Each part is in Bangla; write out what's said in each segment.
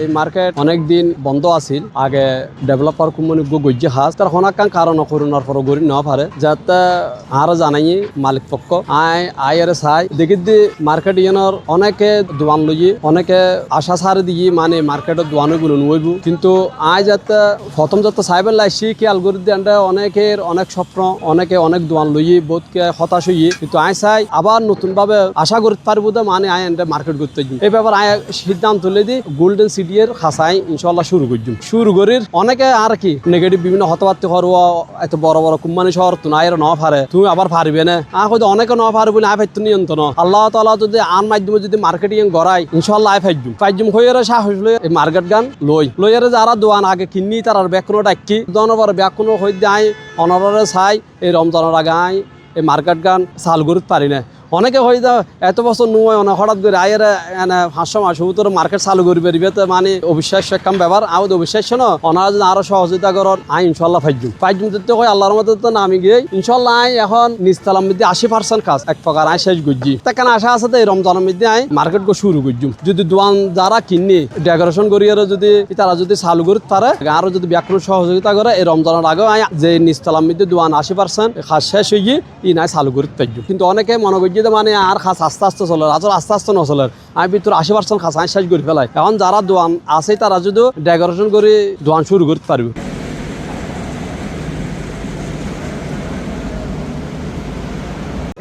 এই মার্কেট অনেক দিন বন্ধ আছিল। আগে ডেভেলপার কোম্পানি গজ্জি হাস তার হনাকান কারণ করোনার পর গড়ি না পারে যাতে আর জানাই মালিক পক্ষ। আই আর চাই দেখি দি মার্কেট ইয়নের অনেকে দোয়ান লই অনেকে আশা সারে দিয়ে মানে মার্কেটের দোয়ানো গুলো নইব কিন্তু আই যাতে প্রথম যাতে সাইবেল লাইছি কি আলগোরিদি আন্ডা অনেকের অনেক স্বপ্ন, অনেকে অনেক দোয়ান লই বোধকে হতাশ হই কিন্তু আই চাই আবার নতুন ভাবে আশা করতে পারব মানে আই এন্ডা মার্কেট করতে এই ব্যাপার আই সিদ্ধান্ত তুলে দি গোল্ডেন সিটি এর খাসাই ইনশাল্লাহ শুরু করছি শুরু করির অনেকে আর কি নেগেটিভ বিভিন্ন হতবার্তি হরুয়া এত বড় বড় কোম্পানি শহর তো নাই ন পারে তুমি আবার পারবে না। আ হয়তো অনেকে ন পারবে বলে আই ফাইতো নিয়ন্ত্রণ আল্লাহ তালা যদি আন মাধ্যমে যদি মার্কেটিং গড়াই ইনশাল্লাহ আই ফাইজুম। ফাইজুম হয়ে সাহস লই এই মার্কেট গান লই। লই লইয়ারে যারা দোয়ান আগে কিনি তার ব্যাকুনো ডাকি দনবার ব্যাকুনো হইতে আই অনরে চাই এই রমজানের আগে আই এই মার্কেট গান চাল করতে পারি না। অনেকে হয়ে যা এত বছর নয় অনেক হঠাৎ করে আয়ের এনে পাঁচশো মাস ভিতরে মার্কেট চালু করি পারিবে তো মানে অবিশ্বাস্য কাম ব্যাপার। আও অবিশ্বাস্য ন ওনারা যদি আরও সহযোগিতা করেন আই ইনশাল্লাহ ফাইজুম ফাইজুম দিতে হয়, আল্লাহর মধ্যে তো নামি গিয়ে ইনশাল্লাহ আই এখন নিস্তালাম মধ্যে আশি পার্সেন্ট কাজ, এক প্রকার আই শেষ গুজি তাকে আশা আছে তো এই রমজানের মধ্যে আই মার্কেট গো শুরু করছুম যদি দোয়ান যারা কিনি ডেকোরেশন করিয়ে যদি, তারা যদি চালু করতে পারে, আরও যদি ব্যাকরণ সহযোগিতা করে, এই রমজানের আগে আই যে নিস্তালাম মধ্যে দোয়ান আশি পার্সেন্ট কাজ শেষ হয়ে গিয়ে ই নাই চালু করতে পারছ কিন্তু অনেকে মনে করছে যে মানে আর খাস আস্তে আস্তে চলে আসলে আস্তে আস্তে নচলে, আমি ভিতরে আশি পার্সেন্ট খাস শেষ করে ফেলাই। এখন যারা দোয়ান আছে, তারা যদি ডেকোরেশন করে দোয়ান শুরু করতে পারবে।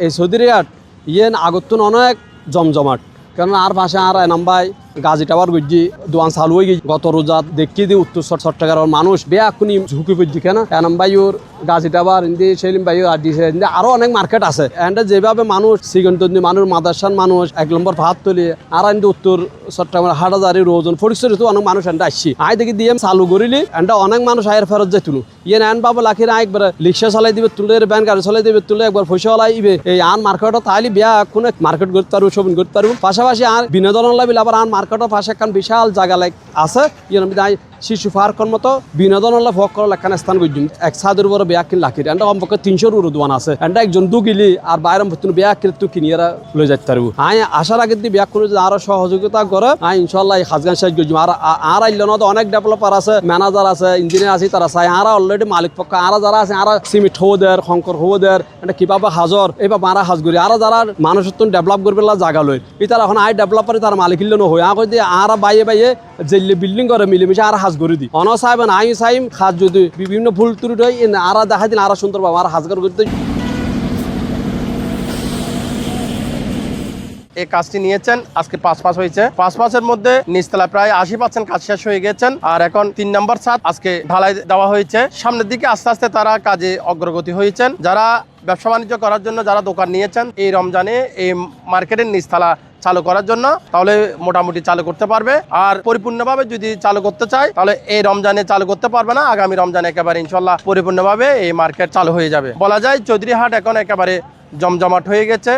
এই সৌদিরিয়াট ইয়েন আগতুন অনেক জমজমাট। কারণ আর পাশে আর নাম্বাই গাজী টাওয়ার গজ্জি দোয়ান চালু হয়ে গেছে। গত রোজাত দেখি দি উত্তর চট্টগ্রামের মানুষ বেয়া এখনই ঝুঁকি পড়ছি কেন? এনাম বাইর গাজী টাওয়ার ইন্দি সেলিম বাইর আর দিছে ইন্দি আরও অনেক মার্কেট আছে। এন্ড যেভাবে মানুষ সিগন্দি মানুষ মাদাসান মানুষ, এক নম্বর ভাত তুলি, আর ইন্দি উত্তর চট্টগ্রামের হাটাজারি রোজন ফরিশ্বর অনেক মানুষ এন্ড আসছি। আই দেখি দিয়ে চালু করিলি, এন্ড অনেক মানুষ আয়ের ফেরত যাই তুলু ইয়ে নেন বাবু লাখির আই একবার রিক্সা চালাই দিবে, তুলে ব্যান গাড়ি চালাই দিবে, তুলে একবার পয়সা ওলাই ইবে এই আন মার্কেটত তাইলে বিয়া কোনো মার্কেট করতে পারব, শপিং করতে পারব। পাশাপাশি আর বিনোদন লাগবে আবার আন মার্কেটের পাশে একখান বিশাল জায়গা লাইক আছে। শিশু পার্কর মতো বিনোদন হলে ভোগ করার একখান স্থান করছি এক সাদের বিয়া কিন লাখির এন্ড কমপক্ষে তিনশো উপরে দোয়ান আছে। এন্ড একজন দু গিলি আর বাইরে বিয়া কিনে তুই কিনিয়ে লই যাইতে পারব। আই আসার আগে দিয়ে বিয়া যদি আরও সহযোগিতা করে, আই ইনশাল্লাহ হাজগান শেষ করছি আর আর আইল না অনেক ডেভেলপার আছে, ম্যানেজার আছে, ইঞ্জিনিয়ার আছে, তারা চাই। আর অলরেডি মালিক পক্ষ, আর যারা আছে, আর সিমিট হব দের শঙ্কর হব দের এটা কীভাবে হাজর এইভাবে মারা হাজ করি। আর যারা মানুষের তো ডেভেলপ করবে জায়গা লই। ই তারা এখন আই ডেভেলপারে তার মালিক ইল্লে নহয় আগে আর বাইয়ে বাইয়ে জেলে বিল্ডিং করে মিলেমিশে আর হাজ করে দি অন সাহেবেন আই সাইম খাজ যদি বিভিন্ন ফুল তুলি হয় আর দেখা দিন আর সুন্দর পাবো আর হাজগার করতে এই কাজটি নিয়েছেন আজকে পাঁচ মাস হয়েছে। পাঁচ মাসের মধ্যে নিচতলা প্রায় আশি পার্সেন্ট কাজ শেষ হয়ে গেছেন আর এখন তিন নম্বর ছাদ আজকে ঢালাই দেওয়া হয়েছে। সামনের দিকে আস্তে আস্তে তারা কাজে অগ্রগতি হয়েছেন। যারা ব্যবসা বাণিজ্য করার জন্য যারা দোকান নিয়েছেন এই রমজানে এই মার্কেটের নিচতলা চালু করার জন্য, তাহলে মোটামুটি চালু করতে পারবে। আর পরিপূর্ণভাবে যদি চালু করতে চায়, তাহলে এই রমজানে চালু করতে পারবে না। আগামী রমজানে একেবারে ইনশাল্লাহ পরিপূর্ণভাবে এই মার্কেট চালু হয়ে যাবে। বলা যায় চৌধুরীহাট এখন একেবারে জমজমাট হয়ে গেছে।